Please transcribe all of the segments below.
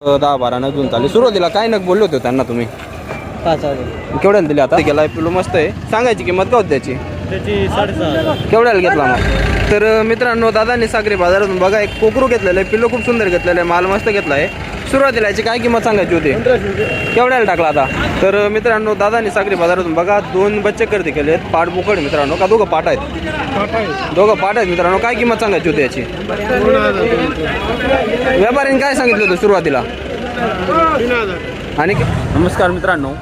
दहा बारा नग घेऊन चालले. सुरुवातीला काय नग बोलले होते त्यांना तुम्ही? पाच हजार. केवढ्याला दिले आता? गेला पिलो मस्त आहे. सांगायची किंमत का होती त्याची? त्याची साडेसहा केवढ्याला घेतला मग? तर मित्रांनो दादांनी सागरी बाजारातून बघा एक कोकरू घेतलेलं आहे पिल्लो खूप सुंदर घेतलेलं आहे माल मस्त घेतला आहे. सुरुवातीला याची काय किंमत सांगायची होती? केवढ्याला टाकला आता. तर मित्रांनो दादांनी सागरी बाजारातून बघा दोन बच्चे खरेदी केले आहेत. पाठ बोकड मित्रांनो. का दोघं पाठ आहेत? दोघं पाठ आहेत मित्रांनो. काय किंमत सांगायची होती याची? व्यापाऱ्यांनी काय सांगितलं होतं सुरुवातीला? आणि नमस्कार मित्रांनो.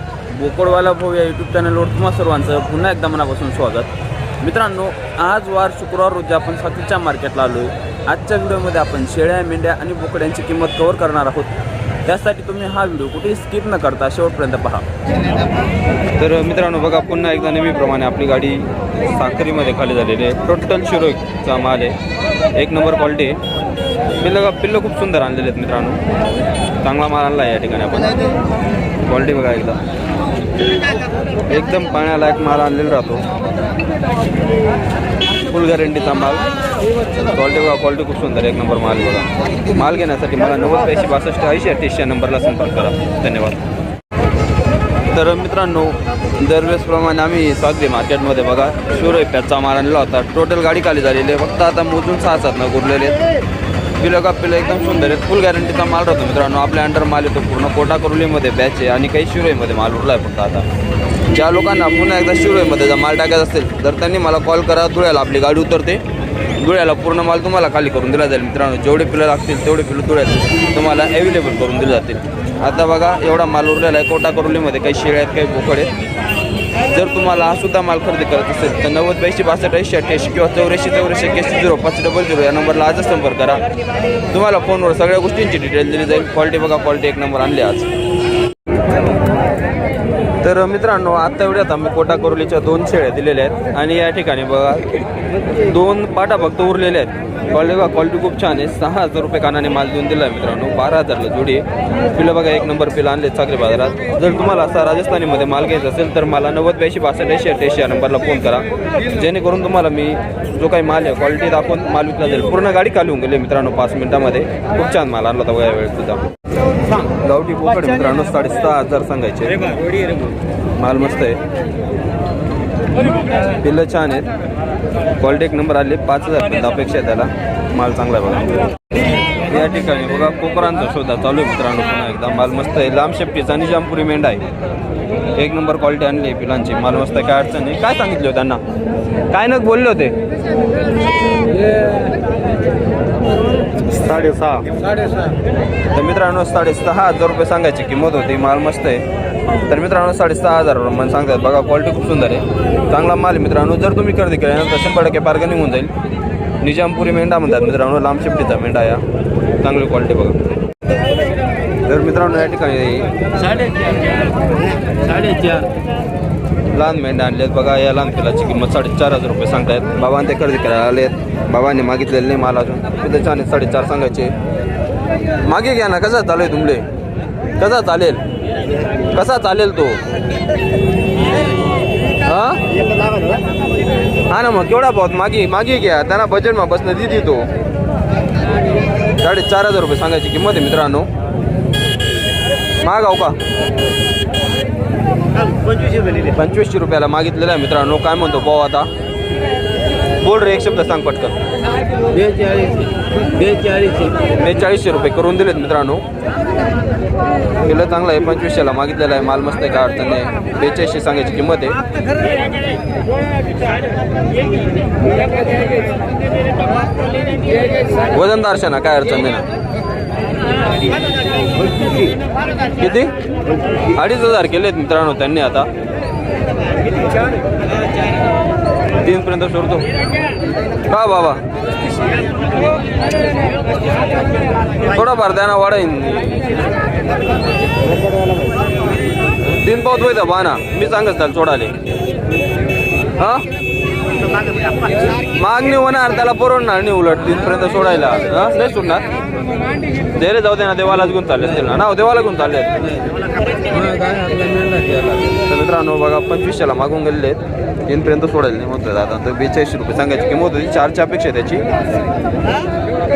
बोकडवाला भाऊ या यूट्यूब चॅनलवर तुम्हा सर्वांचं पुन्हा एकदा मनापासून स्वागत. मित्रांनो आज वार शुक्रवार रोजी आपण सातूच्या मार्केटला आलो आहे आजच्या व्हिडिओमध्ये आपण शेळ्या मेंढ्या आणि बोकड्यांची किंमत कव्हर करणार आहोत. त्यासाठी तुम्ही हा व्हिडिओ कुठेही स्किप न करता शेवटपर्यंत पहा. तर मित्रांनो बघा पुन्हा एकदा नेहमीप्रमाणे आपली गाडी साखरीमध्ये खाली झालेली आहे. टोटल शिरोचा माल आहे. एक नंबर क्वालिटी आहे. पिल्लं पिल्लं खूप सुंदर आणलेले आहेत मित्रांनो. चांगला माल आणला आहे या ठिकाणी आपण. क्वालिटी बघा एकदा. एकदम पाण्यालायक माल आणलेला राहतो. फुल गॅरंटीचा माल. क्वालिटी बघा क्वालिटी खूप सुंदर एक नंबर माल बघा. माल घेण्यासाठी मला नव्वद ऐंशी बासष्ट ऐंशी अठ्ठ्याऐंशी या नंबरला संपर्क करा. धन्यवाद. तर मित्रांनो दरवेळेसप्रमाणे आम्ही सागरी मार्केटमध्ये बघा. शिवराई माल आणला होता. टोटल गाडी खाली झालेली आहे. फक्त आता मोजून सहा सात न उरलेले आहेत. पिलं का पिलं एकदम सुंदर आहेत फुल गॅरंटीचा माल राहतो मित्रांनो. आपल्या अंडर माल येतो पूर्ण कोटा करुलीमध्ये बॅच आहे आणि काही शिरोईमध्ये माल उरला आहे फक्त आता. ज्या लोकांना पुन्हा एकदा शिरोईमध्ये जर माल टाकायचा असेल तर त्यांनी मला कॉल करा धुळ्याला आपली गाडी उतरते. धुळ्याला पूर्ण माल तुम्हाला खाली करून दिला जाईल मित्रांनो. जेवढे पिलं लागतील तेवढे पिलं धुळ्यात तुम्हाला अवेलेबल करून दिले जातील. आता बघा एवढा माल उरलेला आहे. कोटा करुलीमध्ये काही शेळ्या आहेत काही बोकड आहेत. जर तुम्हाला हा सुद्धा माल खरेदी करत असेल तर नव्वद ब्याऐंशी बासष्ट ऐंशी अठ्ठ्याऐंशी किंवा चौऱ्याऐंशी चौऱ्याऐंशी एक्याऐंशी झिरो पाच डबल झिरो या नंबरला आजच संपर्क करा. तुम्हाला फोनवर सगळ्या गोष्टींची डिटेल दिली जाईल. क्वालिटी बघा क्वालिटी एक नंबर आणली आज. तर मित्रांनो आता एवढ्यात आम्ही कोटा कोरोलीच्या दोन शेळ्या दिलेल्या आहेत. आणि या ठिकाणी बघा दोन पाटा फक्त उरलेल्या आहेत. क्वालिटी बघा क्वालिटी खूप छान आहे. सहा हजार रुपये कानाने माल देऊन दिला आहे मित्रांनो. बारा हजारला जोडी पिलं बघा एक नंबर पिलं आणले चाकरी बाजारात. जर तुम्हाला असा राजस्थानीमध्ये माल घ्यायचा असेल तर मला नव्वद ब्याऐंशी बासष्ट ऐंशी अठ्ठ्याऐंशी या नंबरला फोन करा. जेणेकरून तुम्हाला मी जो काही माल आहे क्वालिटी दाखवून माल विकला जाईल. पूर्ण गाडी खाली होऊन गेली मित्रांनो पाच मिनिटामध्ये. खूप छान माल आणला होता या वेळेस सुद्धा. गावठी पोकड मित्रांनो मित्रांनो साडेसहा हजार सांगायचे माल मस्त आहे. पिल्लं छान आहेत. क्वालिटी एक नंबर आले पाच हजार अपेक्षा आहे त्याला. माल चांगला आहे बघा. या ठिकाणी बघा कोकरांचा शोधा चालू आहे मित्रांनो पुन्हा एकदा. माल मस्त आहे. लांब शेपटीचा आणि जामपुरी मेंढा आहे. एक नंबर क्वालिटी आणली आहे पिलांची. माल मस्त आहे काय अडचण आहे काय सांगितलं हो त्यांना? काय नग बोलले होते? साडेसहा. तर मित्रांनो साडेसहा हजार रुपये सांगायची किंमत होती. माल मस्त आहे. तर मित्रांनो साडेसहा हजार रुपये सांगतात. बघा क्वालिटी खूप सुंदर आहे. चांगला माल आहे मित्रांनो. जर तुम्ही खरेदी केल्यानंतर शंभर टक्के बार्गनिंग होऊन जाईल. निजामपुरी मेंढा म्हणतात मित्रांनो. लांब शिफ्टीचा मेंढा या. चांगली क्वालिटी बघा. तर मित्रांनो या ठिकाणी साडेचार. लहान मेंढ्या आणलेत बघा या लहान पिलाची किंमत साडेचार हजार रुपये सांगतायत. बाबाने ते खरेदी करायला आलेत. बाबांनी मागितलेले नाही माल अजून. तिथे छान साडेचार सांगायचे. मागे घ्या ना कसा चालू आहे तुमले? कसा चालेल? कसा चालेल तो? हा? ना मग केवढा पाहत मागे मागे घ्या. त्यांना बजेटमा बसणं दिली तो. साडेचार हजार रुपये सांगायची किंमत आहे मित्रांनो. मागाव का? पंचवीसशे रुपये पंचवीसशे रुपयाला मागितलेला आहे मित्रांनो. काय म्हणतो पाहू आता? बोल रे एक शब्द सांग पटकन. बेचाळीस बेचाळीसशे. बेचाळीसशे रुपये करून दिलेत मित्रांनो. किलो चांगला आहे. पंचवीसशेला मागितलेला आहे. माल मस्त आहे काय अडचण नाही. बेचाळीसशे सांगायची किंमत आहे. वजनदार ना काय अडचण नाही ना. किती? अडीच हजार केलेत मित्रांनो त्यांनी आता. तीन पर्यंत सोडतो. का बाबा. थोडाफार त्यांना वाढेन. तीन पावत होय बाना मी सांगत त्याला सोडाले हा? मागणी होणार त्याला परवडणार नाही उलट तीनपर्यंत सोडायला. नाही सोडणार. दे रे जाऊ दे ना देवालाच घेऊन चालले असतील ना देवाला घेऊन चालले तर मित्रांनो बघा पंचवीसशेला मागून गेलेले आहेत. तीनपर्यंत सोडायला नाही म्हणतोय दादा. तर बेचाळीसशे रुपये सांगायची किंमत होती. चारच्या अपेक्षा त्याची.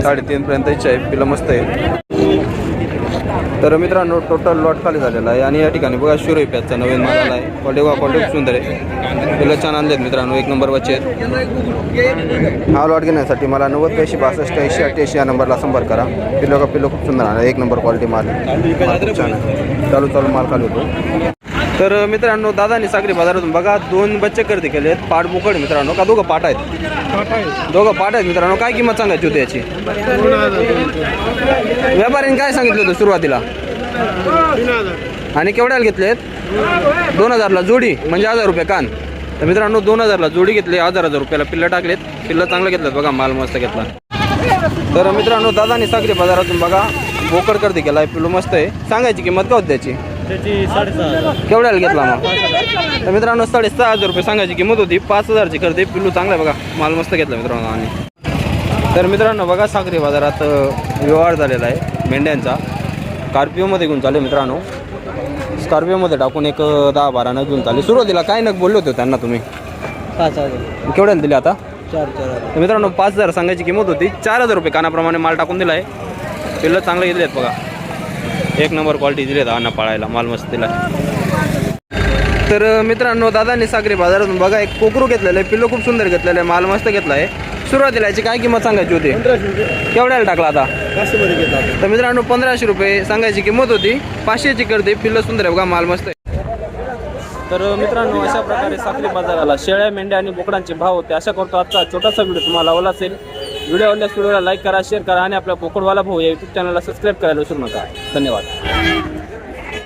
साडेतीनपर्यंत इच्छा आहे. पिलं मस्त आहे. तर मित्रांनो टोटल लॉट खाली झालेला आहे. आणि या ठिकाणी बघा शिरोई पॅचचा नवीन माल आहे क्वालिटी बघा क्वालिटी सुंदर. आहे तुला छान आणलेत मित्रांनो एक नंबर बच्चे हा लॉट घेण्यासाठी मला नव्वद पैसे बासष्ट ऐंशी अठ्ठ्याऐंशी या नंबरला संपर्क करा. पिल्लो का पिल्लो खूप सुंदर आहे एक नंबर क्वालिटी माल खूप छान चालू चालू माल खाली होतो. तर मित्रांनो दादानी सागरी बाजारातून बघा दोन बच्चे खरेदी केले आहेत पाठ बोकड मित्रांनो. का दोघं पाठ आहेत? दोघं पाठ आहेत मित्रांनो. काय किंमत सांगायची होती याची? व्यापाऱ्यांनी काय सांगितलं होतं सुरुवातीला? आणि केवढ्याला घेतलेत दोन हजारला जोडी म्हणजे हजार रुपये कान. तर मित्रांनो दोन हजारला जोडी घेतली हजार हजार रुपयाला पिल्लं टाकलेत. पिल्लं चांगलं घेतलं बघा माल मस्त घेतला. तर मित्रांनो दादानी सागरी बाजारातून बघा बोकड खरेदी केला आहे पिल्लू मस्त आहे. सांगायची किंमत का होती त्याची? केवढ्याला घेतला मग? तर मित्रांनो साडेसहा हजार रुपये सांगायची किंमत होती. पाच हजारची खरेदी. पिल्लू चांगला बघा. माल मस्त घेतला मित्रांनो आणि तर मित्रांनो बघा सागरी बाजारात व्यवहार झालेला आहे मेंढ्यांचा. स्कॉर्पिओमध्ये घेऊन चालले मित्रांनो. स्कॉर्पिओमध्ये टाकून एक दहा बारा नग घेऊन चालले. सुरुवातीला काय नग बोलले होते त्यांना तुम्ही? पाच हजार. केवढ्याला दिले आता? चार चार मित्रांनो पाच हजार सांगायची किंमत होती. चार हजार रुपये कानाप्रमाणे माल टाकून दिला आहे पिल्लं चांगले घेतले आहेत बघा. एक नंबर क्वालिटी दिली आहेत पाळायला. माल तर मित्रांनो दादांनी सागरी बाजारातून बघा एक कोकरू घेतलेलं आहे पिल्लो खूप सुंदर घेतलेलं आहे माल मस्त घेतला आहे. सुरुवातीला याची काय किंमत सांगायची होती? केवढ्याला टाकला आता? तर मित्रांनो पंधराशे रुपये सांगायची किंमत होती. पाचशेची करते पिल्लं सुंदर आहे बघा माल मस्त आहे. तर मित्रांनो अशा प्रकारे साखरी बाजाराला शेळ्या मेंढ्या आणि बोकडांचे भाव होते. अशा करतो आजचा छोटासा व्हिडिओ तुम्हाला आवडला असेल. व्हिडिओ आवडल्यास व्हिडिओला लाईक करा शेअर करा आणि आपल्या बोकडवाला भाऊ या यूट्यूब चॅनलला सबस्क्राईब करायला विसरू नका. धन्यवाद.